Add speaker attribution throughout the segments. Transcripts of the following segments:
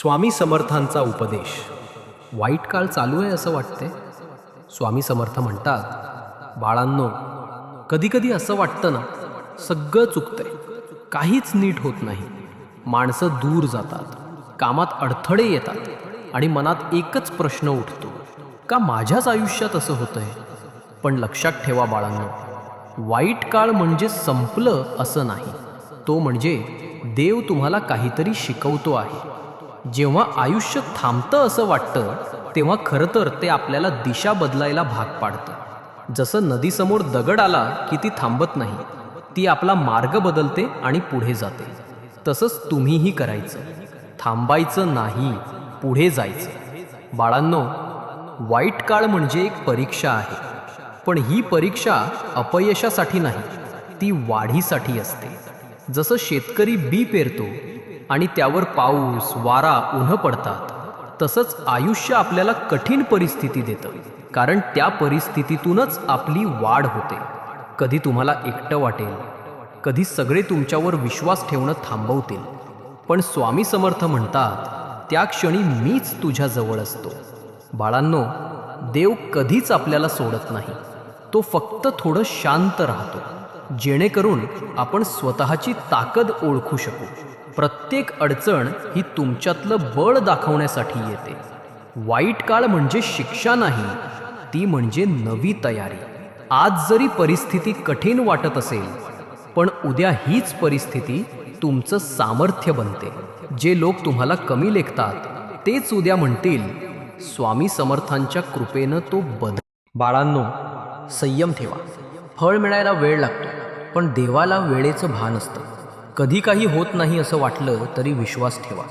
Speaker 1: स्वामी समर्थांचा उपदेश. वाईट काळ चालू आहे असं वाटते स्वामी समर्थ म्हणतात बाळांनो कधीकधी असं वाटतं ना सगळं चुकतंय. काहीच नीट होत नाही. माणसं दूर जातात. कामात अडथळे येतात. आणि मनात एकच प्रश्न उठतो का माझ्याच आयुष्यात असं होतंय? पण लक्षात ठेवा बाळांनो वाईट काळ म्हणजे संपलं असं नाही. तो म्हणजे देव तुम्हाला काहीतरी शिकवतो आहे. जेव्हा आयुष्य थांबतं असं वाटतं तेव्हा खरं तर ते आपल्याला दिशा बदलायला भाग पाडतं. जसं नदीसमोर दगड आला की ती थांबत नाही ती आपला मार्ग बदलते आणि पुढे जाते. तसंच तुम्हीही करायचं. थांबायचं नाही पुढे जायचं. बाळांनो वाईट काळ म्हणजे एक परीक्षा आहे. पण ही परीक्षा अपयशासाठी नाही ती वाढीसाठी असते. जसं शेतकरी बी पेरतो आणि त्यावर पाऊस वारा उन्ह पडतात. तसंच आयुष्य आपल्याला कठीण परिस्थिती देतं. कारण त्या परिस्थितीतूनच आपली वाढ होते. कधी तुम्हाला एकटं वाटेल. कधी सगळे तुमच्यावर विश्वास ठेवणं थांबवतील. पण स्वामी समर्थ म्हणतात त्या क्षणी मीच तुझ्या जवळ असतो. बाळांनो देव कधीच आपल्याला सोडत नाही. तो फक्त थोडं शांत राहतो. जेणेकरून आपण स्वतःची ताकद ओळखू शकू. प्रत्येक अडचण ही तुमच्यातलं बळ दाखवण्यासाठी येते. वाईट काळ म्हणजे शिक्षा नाही ती म्हणजे नवी तयारी. आज जरी परिस्थिती कठीण वाटत असेल पण उद्या हीच परिस्थिती तुमचं सामर्थ्य बनते. जे लोक तुम्हाला कमी लेखतात तेच उद्या म्हणतील स्वामी समर्थांच्या कृपेनं तो बद बाळांनो संयम ठेवा. फळ मिळायला वेळ लागतो पण देवाला वेळेचं भान असतं. कधी काही होत नाही असं वाटलं तरी विश्वास ठेवा.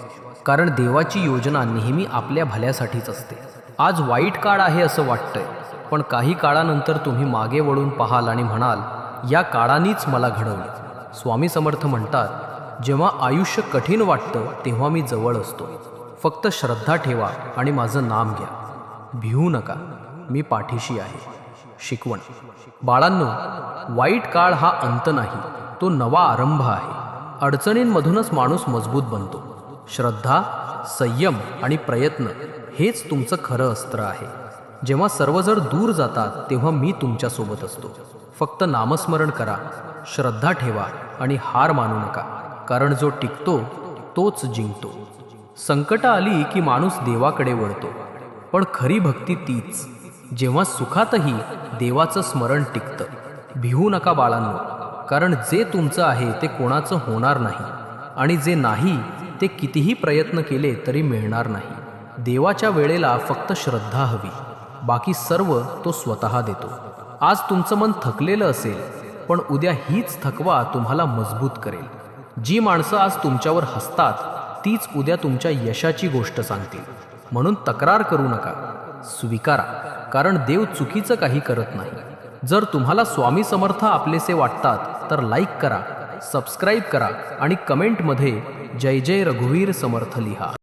Speaker 1: कारण देवाची योजना नेहमी आपल्या भल्यासाठीच असते. आज वाईट काळ आहे असं वाटतंय. पण काही काळानंतर तुम्ही मागे वळून पाहाल आणि म्हणाल या काळानेच मला घडवलं. स्वामी समर्थ म्हणतात जेव्हा आयुष्य कठीण वाटतं तेव्हा मी जवळ असतो. फक्त श्रद्धा ठेवा आणि माझं नाम घ्या. भिवू नका. मी पाठीशी आहे. शिकवण. बाळांनो वाईट काळ हा अंत नाही. तो नवा आरंभ आहे. अडचणींमधूनच माणूस मजबूत बनतो. श्रद्धा संयम आणि प्रयत्न हेच तुमचं खरं अस्त्र आहे. जेव्हा सर्वजण दूर जातात तेव्हा मी तुमच्यासोबत असतो. फक्त नामस्मरण करा श्रद्धा ठेवा आणि हार मानू नका. कारण जो टिकतो तोच जिंकतो. संकट आली की माणूस देवाकडे वळतो. पण खरी भक्ती तीच. जेव्हा सुखातही देवाचं स्मरण टिकतं. भिवू नका बाळांनो. कारण जे तुमचं आहे ते कोणाचं होणार नाही. आणि जे नाही ते कितीही प्रयत्न केले तरी मिळणार नाही. देवाच्या वेळेला फक्त श्रद्धा हवी. बाकी सर्व तो स्वतः देतो. आज तुमचं मन थकलेलं असेल पण उद्या हीच थकवा तुम्हाला मजबूत करेल. जी माणसं आज तुमच्यावर हसतात तीच उद्या तुमच्या यशाची गोष्ट सांगतील. म्हणून तक्रार करू नका. स्वीकारा. कारण देव चुकीचं काही करत नाही. जर तुम्हाला स्वामी समर्थ आपलेसे वाटतात तर लाईक करा सबस्क्राईब करा आणि कमेंटमध्ये जय जय रघुवीर समर्थ लिहा.